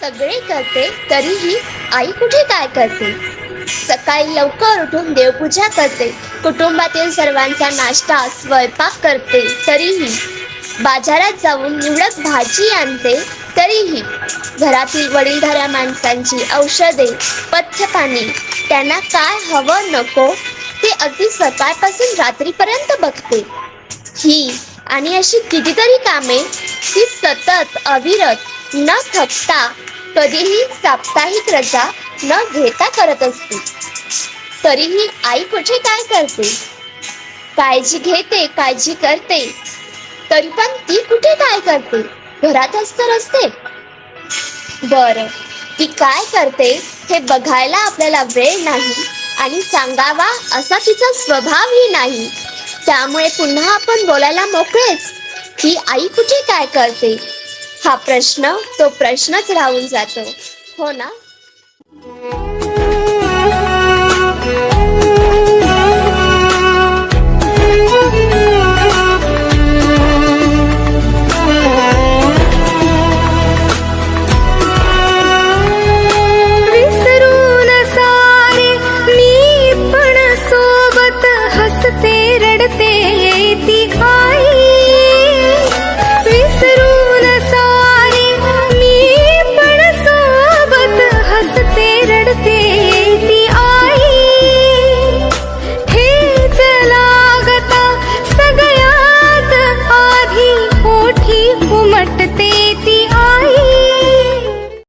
सगळे करते तरीही आई कुठे काय करते? सकाळी लवकर उठून देवपूजा करते. कुटुंबातील सर्वांचा नाश्ता स्वयंपाक करते. तरीही बाजारात जाऊन निवडक भाजी आणते. तरीही घरातील वडीलधाऱ्या माणसांची औषधे पथ्यपाणी त्यांना काय हवं नको ते अगदी सकाळपासून रात्रीपर्यंत बघते. ही आणि अशी कितीतरी कामे ती सतत अविरत न थकता कधीही साप्ताहिक रजा न घेता करत असते. तरीही आई कुठे काय करते? काळजी घेते काळजी करते. तरी पण ती कुठे काय करते? घरातच तर असते. बर ती काय करते हे बघायला आपल्याला वेळ नाही आणि सांगावा असा तिचा स्वभावही नाही. त्यामुळे पुन्हा आपण बोलायला मोकळेच की आई कुठे काय करते? हा प्रश्न तो प्रश्नच राहून जातो. हो ना?